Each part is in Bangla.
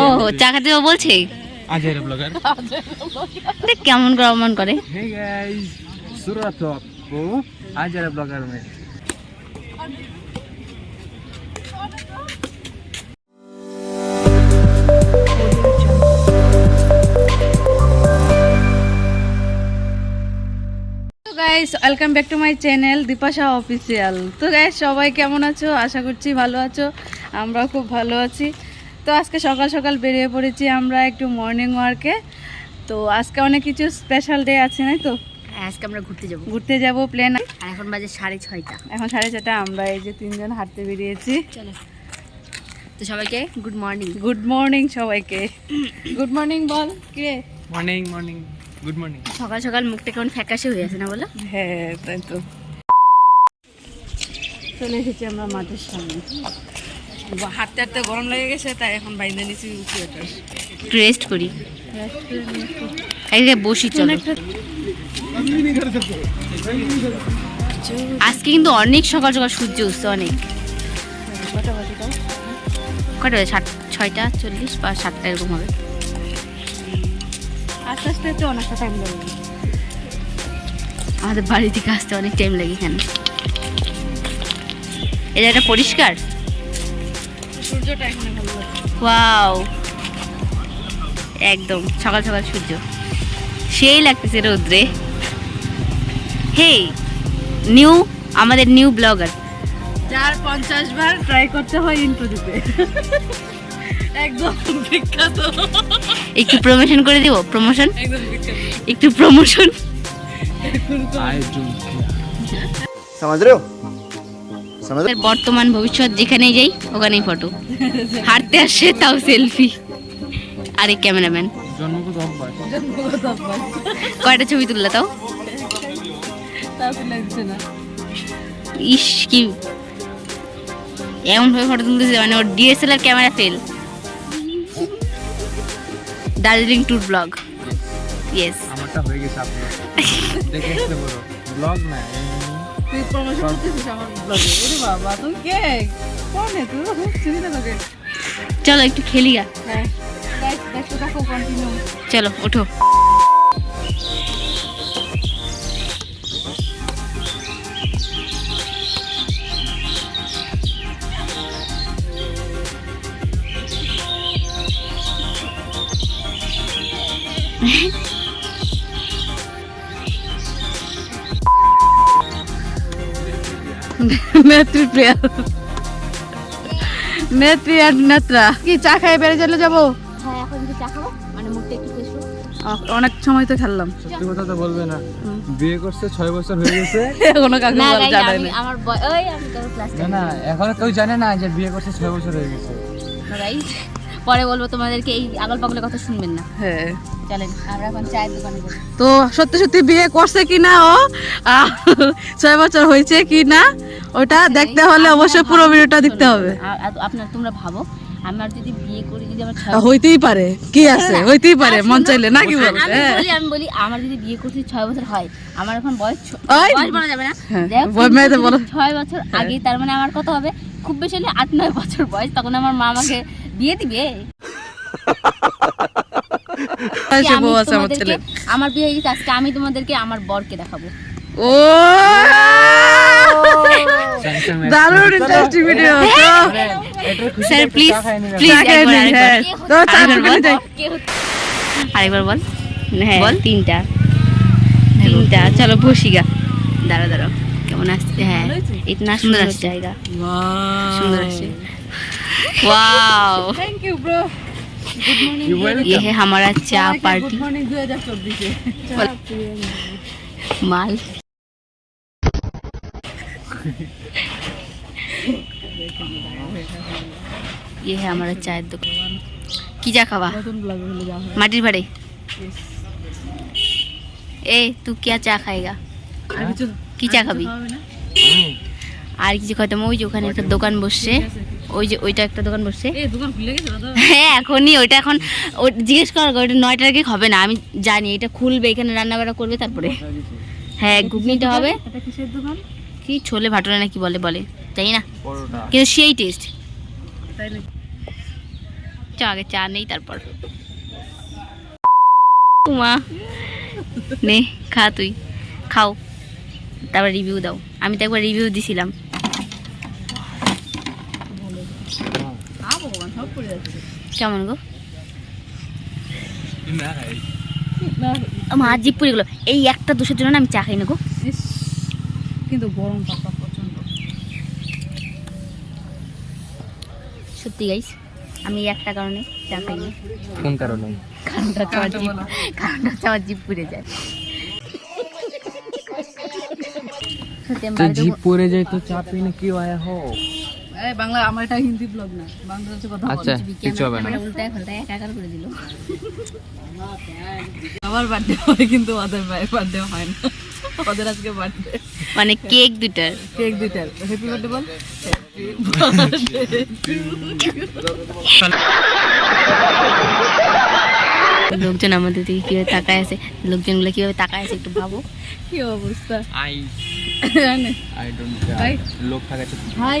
ও চা খাতে ও বলছে? আজের ব্লগার। কেমন করে অপমান করে। হে গাইস সুরত আপকো আজের vlogger May welcome back to my channel Dipasha official তো গাইস সবাই কেমন আছো? আশা করছি ভালো আছো। আমরাও খুব ভালো আছি। তো আজকে সকাল সকাল বেরিয়ে পড়েছি আমরা একটু মর্নিং ওয়ার্কে তো আজকে অনেক কিছু স্পেশাল ডে আছে না তো? হ্যাঁ, আজকে আমরা ঘুরতে যাব। ঘুরতে যাব প্লেন আর এখন বাজে সাড়ে ছয়টা। এখন সাড়ে ছয়টা আমরা এই যে তিনজন হাঁটতে বেরিয়েছি। চলো। তো সবাইকে গুড মর্নিং গুড মর্নিং সবাইকে। গুড মর্নিং বল কে? মর্নিং মর্নিং গুড মর্নিং সকাল সকাল মুখটা কেমন ফ্যাকাশে হয়ে আছে না বলো? হ্যাঁ তাই তো। চলে এসেছি আমরা মাঠের সামনে। হাঁটতে হাঁটতে গরম লেগে গেছে তাই এখন বাইরে নিচে সোয়েটার একটু রেস্ট করি। একদিকে বসি চলো। আজকে কিন্তু অনেক সকাল সকাল সূর্য উঠছে অনেক। কটা বাজে সাত ছয়টা চল্লিশ বা সাতটা এরকম হবে। আস্তে আস্তে তো অনেকটা টাইম লাগবে আমাদের বাড়ি থেকে আসতে অনেক টাইম লাগে এখানে। জায়গাটা পরিষ্কার? সূর্যটা এখানে ভালো লাগে ওয়াও একদম সকাল সকাল সূর্য সেই লাগতেছে রোদ্রে হে নিউ আমাদের নিউ ব্লগার যার পঞ্চাশ বার ট্রাই করতে হয় ইন্ট্রো দিতে একদম বিখ্যাত একটু প্রমোশন করে দিব প্রমোশন একদম বিখ্যাত একটু প্রমোশন आई डू समझ रहे हो समझ रहे বর্তমান ভবিষ্যৎ যেখানে যাই ওখানেই ফটো হাঁটতে আসে তাও সেলফি আরে ক্যামেরাম্যান কয়টা ছবি তুললে তাও? ইস কি এমন ভাবে ফটো তুলতেছে মানে ওর DSLR camera fail Darjeeling tour vlog yes আমারটা হয়ে গেছে আপনি। দেখে আসতে বলো ব্লগ না তুই প্রমোশন করতেছিস আমার ব্লগে ওরে বাবা তুই কে কোন তুই চিনি না তোকে চলো একটু খেলি গা হ্যাঁ। কন্টিনিউ চলো ওঠো নেত্রী প্রিয়া। নেত্রী আর নেত্রা। কি চা খাই বেড়ে চলে যাব? হ্যাঁ এখন কি চা খাব? মানে মুখটা একটু ফ্রেশ অনেক সময় তো খেললাম। সত্যি কথা তো বলবে না। বিয়ে করছে ছয় বছর হয়ে গেছে। এখনও কাকু না আমার ওই আমি কারও ক্লাস না না এখনও কেউ জানে না যে বিয়ে করছে ছয় বছর হয়ে গেছে। গাইস পরে বলব তোমাদেরকে এই আগল পাগলের কথা শুনবেন না। হ্যাঁ। চলেন আমরা এখন চায়ের দোকানে তো সত্যি সত্যি বিয়ে করছে কি না ও ছয় বছর হয়েছে কি না ওটা দেখতে হলে অবশ্যই পুরো ভিডিওটা দেখতে হবে। আপনার তোমরা ভাবো আমার যদি বিয়ে করি যদি আমার হইতেই পারে। কি আছে? হইতেই পারে। মন চাইলে না কি বল আমি হ্যাঁ। বলি আমি বলি আমার যদি বিয়ে করতে ছয় বছর হয় আমার এখন বয়স বয়স বলা যাবে না। হ্যাঁ, দেখ, বলো। বছর আগে তার মানে আমার কত হবে খুব বেশি হলে আট নয় বছর বয়স তখন আমার মা আমাকে বিয়ে দিবে? আমি আমার তোমাদেরকে- আমার বিয়ে হয়ে গেছে আজকে আমি তোমাদেরকে আমার বরকে দেখাবো। ও! দারুণ interesting video sir please please হ্যাঁ পেলে যাই আরেকবার। বল হ্যাঁ বল। তিনটা। তিনটা। চলো বসিগা দাঁড়া দাঁড়াও কেমন আসছে? হ্যাঁ সুন্দর আসছে। জায়গা। সুন্দর আসছে। वाओ थैंक यू ब्रो ये है हमारा चाय पार्टी माल ये है हमारा चाय दुकान की जा खावा माटी भरे ए तू क्या चाय खाएगा কি চা খাবি আর কিছু খাতাম ওই যে ওখানে একটা দোকান বসছে ওই যে ওইটা একটা দোকান বসছে। হ্যাঁ এখনই ওইটা এখন জিজ্ঞেস কর ওইটা নয়টার আগে হবে না আমি জানি এটা খুলবে এখানে রান্না বান্না করবে তারপরে। হ্যাঁ ঘুগনিটা হবে। কি ছোলে ভাটুরা নাকি বলে বলে তাই না? কিন্তু সেই টেস্ট চ আগে চা নেই তারপর। উমা নে খা তুই খাও। তারপর রিভিউ দাও। আমি তো একবার রিভিউ দিছিলাম আ ভগবান সব পড়ে যাচ্ছে কেমন গো না আমার হাত জিপ পুড়ে গেলো এই একটা দোষের জন্য না আমি চা খাই না গো ইস, কিন্তু গরম পাতা প্রচন্ড সত্যি গাইস আমি এই একটা কারণে চা খাই না কোন কারণে কারণটা হচ্ছে আমার জিভ কারণটা হচ্ছে আমার জিভ পুড়ে যায় সত্যি আমি তো বাড়িতে जीप पूरे जाए तो चाप पीने क्यों आया हो এই বাংলা আমার এটা হিন্দি ব্লগ না। বাংলা হচ্ছে কথা আচ্ছা কিছু হবে না। উল্টা পাল্টা একাকার করে দিল। আমার বার্থডে হয় কিন্তু ওদের ভাই বার্থডে হয় না। ওদের আজকে বার্থডে মানে কেক দুটার কেক দুটার হ্যাপি বার্থডে বল। লোকজন আমাদের দিকে কীভাবে তাকায় আছে লোকজনগুলো কীভাবে তাকায় আছে একটু ভাবো। কি অবস্থা? আই। আই ডোন্ট লোক তাকাচ্ছে। হাই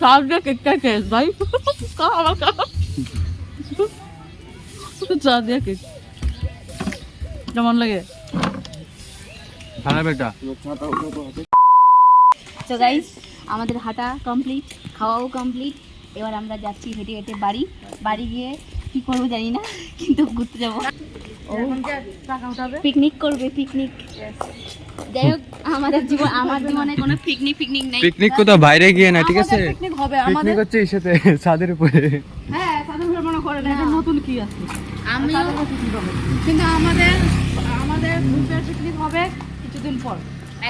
চার্জে কেকটা খেস ভাই কেক কেমন লাগে? আমাদের হাঁটা কমপ্লিট খাওয়াও কমপ্লিট এবার আমরা যাচ্ছি হেঁটে হেঁটে বাড়ি। বাড়ি গিয়ে কি করব জানি না কিন্তু ঘুরতে যাব। পিকনিক করবে পিকনিক যাই হোক আমাদের জীবন আমার জীবনে কোনো পিকনিক পিকনিক নেই। পিকনিক কো বাইরে গিয়ে না ঠিক আছে? পিকনিক হবে আমাদের পিকনিক হচ্ছে ইসেতে ছাদের উপরে। হ্যাঁ মনে করে না এটা নতুন কি আছে? আমিও কিন্তু আমাদের আমাদের গ্রুপের পিকনিক হবে কিছুদিন পর।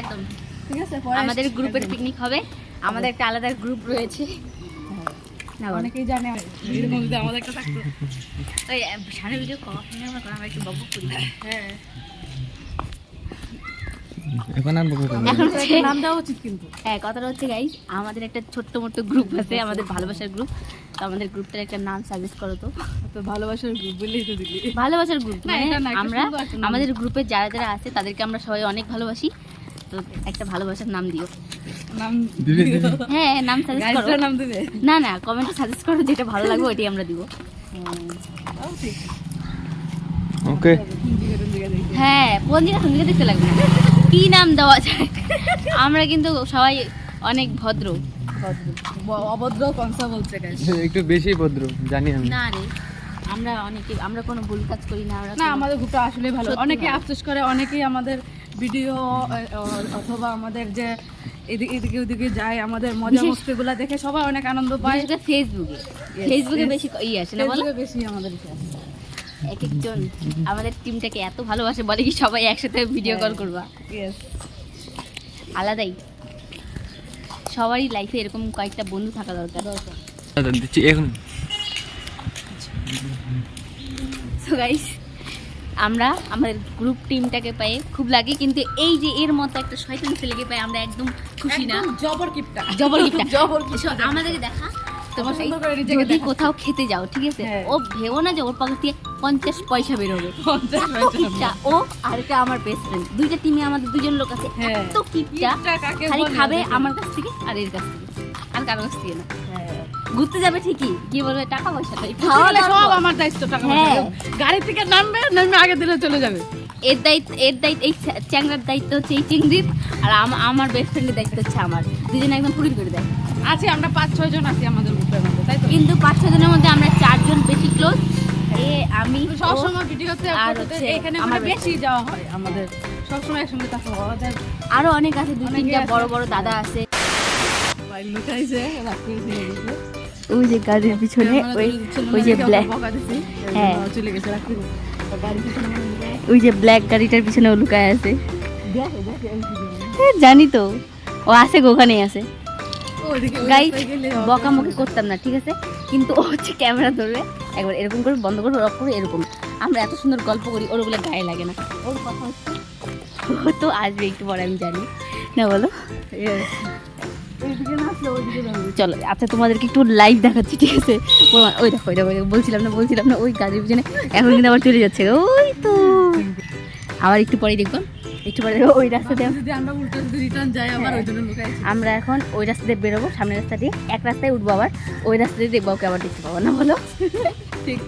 একদম। ঠিক আছে? পরে আমাদের গ্রুপের পিকনিক হবে। আমাদের একটা আলাদা গ্রুপ রয়েছে। অনেকেই জানে আমাদের একটা থাকতো। ওই সামনে ভিডিও করা আমরা একটু বকবক করি হ্যাঁ। এখন আর বকবক হচ্ছে একটা নাম দেওয়া উচিত কিন্তু। হ্যাঁ কথাটা হচ্ছে আমাদের একটা ছোট্ট মোট্ট গ্রুপ আছে আমাদের ভালোবাসার গ্রুপ তো আমাদের গ্রুপটার একটা নাম সাজেস্ট করো তো। তো ভালোবাসার গ্রুপ বলেই তো দিলি। ভালোবাসার গ্রুপ না, এটা না, একটা আমরা। আমাদের গ্রুপে যারা যারা আছে তাদেরকে আমরা সবাই অনেক ভালোবাসি। তো একটা ভালোবাসার নাম দিও। নাম হ্যাঁ নাম সাজেস্ট করো। নাম দিবে? না না কমেন্টে সাজেস্ট করো যেটা ভালো লাগবে ওইটাই আমরা দিব। ওকে হ্যাঁ পঞ্জিকা সঙ্গীকে দেখতে লাগবে না। কি নাম দেওয়া যায়? আমরা কিন্তু সবাই অনেক ভদ্র। অভদ্র কনসা বলছে একটু বেশি ভদ্র জানি আমি। না রে আমরা অনেকে আমরা কোনো ভুল কাজ করি না আমরা না আমাদের গ্রুপটা আসলে ভালো। অনেকে। আফসোস করে অনেকেই আমাদের ভিডিও অথবা আমাদের যে এদিকে এদিকে ওদিকে যায় আমাদের মজা মস্তিগুলো দেখে সবাই অনেক আনন্দ পায়। করে ফেসবুকে ফেসবুকে বেশি ই আসে না বলো? বেশি আমাদের এক একজন আমাদের টিমটাকে এত ভালোবাসে বলে কি সবাই একসাথে ভিডিও কল করবা? আলাদাই। সবারই লাইফে এরকম কয়েকটা বন্ধু থাকা দরকার। দিচ্ছি এখন। সো গাইস আমরা আমাদের গ্রুপ টিমটাকে পেয়ে খুব লাগে কিন্তু এই যে এর মতো একটা শয়তান ছেলেকে পেয়ে আমরা একদম খুশি না। জবর কিপটা। জবর গিফটটা জবর আমাদেরকে দেখা। তোমার যদি কোথাও খেতে যাও ঠিক আছে? হ্যাঁ। ও ভেবো না যে ওর পকেট দিয়ে পঞ্চাশ পয়সা বেরোবে। ও আর এটা আমার বেস্ট ফ্রেন্ড দুইটা টিমে আমাদের দুজন লোক আছে। হ্যাঁ। এত কিপটা। কিপটা খালি খাবে আমার কাছ থেকে আর এর কাছ থেকে। আর কারও কাছ থেকে না। ঘুরতে যাবে ঠিকই। কি বলবে টাকা পয়সা নাই খাওয়া খাওয়া সব আমার দায়িত্ব টাকা হ্যাঁ। পয়সা। গাড়ি থেকে নামবে নামবে আগে দিলে চলে যাবে। এর দায়িত্ব এর দায়িত্ব এই চ্যা- চ্যাংড়ার দায়িত্ব হচ্ছে এই চিংড়ির আর আম- আমার বেস্ট ফ্রেন্ডের দায়িত্ব হচ্ছে আমার। দুজনে একদম পুরি করে দেয়। আছে আমরা পাঁচ ছয় জন আছি আমাদের গ্রুপের মধ্যে তাই তো? কিন্তু পাঁচ ছ জনের মধ্যে আমরা চারজন বেশি ক্লোজ এ আমি সবসময় ভিডিওতে আর এখানে আমার আমার বেশি যাওয়া হয় আমাদের। সবসময় একসঙ্গে থাকা হয় আমাদের আরও অনেক আছে দুই তিনটা বড় বড় দাদা আছে। লুকাইছে ওই যে গাড়ির পিছনে ওই ওই যে ব্ল্যাক। হ্যাঁ। মনে হয়। ওই যে ব্ল্যাক গাড়িটার পিছনে ও লুকায় আছে। জানি তো। ও আছে গো ওখানেই আছে। গাইজ। বকামকি করতাম না ঠিক আছে? কিন্তু ও হচ্ছে ক্যামেরা ধরবে। একবার এরকম করে বন্ধ করে অফ করে এরকম। আমরা এত সুন্দর গল্প করি ওর ওগুলো গায়ে লাগে না। ওর কথা হচ্ছে ও তো আসবে একটু পরে আমি জানি। না বলো? চলো আচ্ছা তোমাদেরকে একটু লাইভ দেখাচ্ছি ঠিক আছে? ওই দেখো ওই দেখো বলছিলাম না বলছিলাম না ওই গাড়ির পিছনে এখন কিন্তু আবার চলে যাচ্ছে। ওই তো। আবার একটু পরেই দেখব। একটু পরে ওই রাস্তা দিয়ে আমরা উল্টো রিটার্ন যাই আবার ওই জন্য আমরা এখন ওই রাস্তা দিয়ে বেরোবো সামনের রাস্তা দিয়ে এক রাস্তায় উঠবো আবার ওই রাস্তা দিয়ে দেখব ওকে আবার দেখতে পাবো না বলো? ঠিক।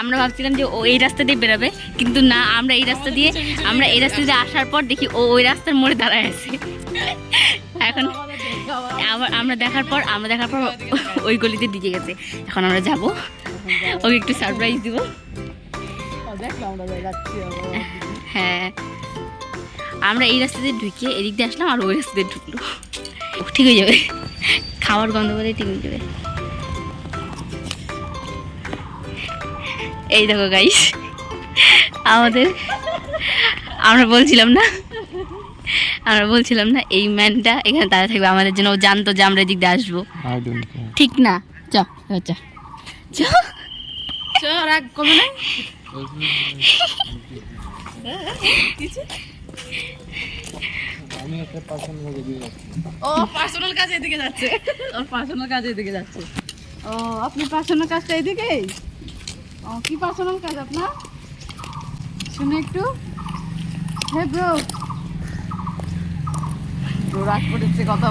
আমরা ভাবছিলাম যে ও এই রাস্তা দিয়ে বেরোবে কিন্তু না আমরা এই রাস্তা দিয়ে আমরা এই রাস্তা দিয়ে আসার পর দেখি ও ওই রাস্তার মোড়ে দাঁড়ায় আছে। এখন আমরা দেখার পর, আমরা দেখার পর ওই গলিতে দিকে গেছে। এখন আমরা যাব। ওকে একটু সারপ্রাইজ দিব। হ্যাঁ। আমরা এই রাস্তা দিয়ে ঢুকে এদিক দিয়ে আসলাম আর ওই রাস্তা দিয়ে ঢুকলো। ঠিক হয়ে যাবে। খাওয়ার গন্ধ করে ঠিক হয়ে যাবে। এই দেখো গাইস আমাদের আমরা বলছিলাম না আমরা বলছিলাম না এই ম্যানটা এখানে দাঁড়া থাকবে আমাদের জন্য ও জানতো যে আমরা এদিক দিয়ে আসব. ঠিক না। চ চ। চ চ রাগ কমে নাই আমি একটা পার্সোনাল ভাবে দিয়ে যাচ্ছি। ও পার্সোনাল কাজ এদিকে যাচ্ছে। ওর পার্সোনাল কাজ এদিকে যাচ্ছে। ও আপনি পার্সোনাল কাজটা ও কি পার্সোনাল কাজ আপনার? শুনে একটু। হে ব্রো কথা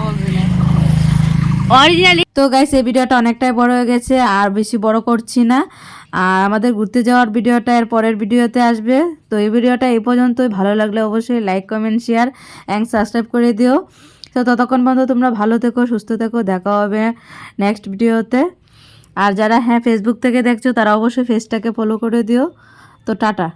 অরিজিনালি তো গাইস এই ভিডিওটা অনেকটাই বড় হয়ে গেছে, আর বেশি বড় করছি না। আর আমাদের ঘুরতে যাওয়ার ভিডিওটা এর পরের ভিডিওতে আসবে। তো এই ভিডিওটা এই পর্যন্তই। ভালো লাগলে অবশ্যই like comment share and subscribe করে দিও। তো ততক্ষণ পর্যন্ত তোমরা ভালো থেকো, সুস্থ থেকো। দেখা হবে নেক্সট ভিডিওতে। আর যারা হ্যাঁ ফেসবুক থেকে দেখছ, তারা অবশ্যই ফেসটাকে ফলো করে দিও। তো টাটা।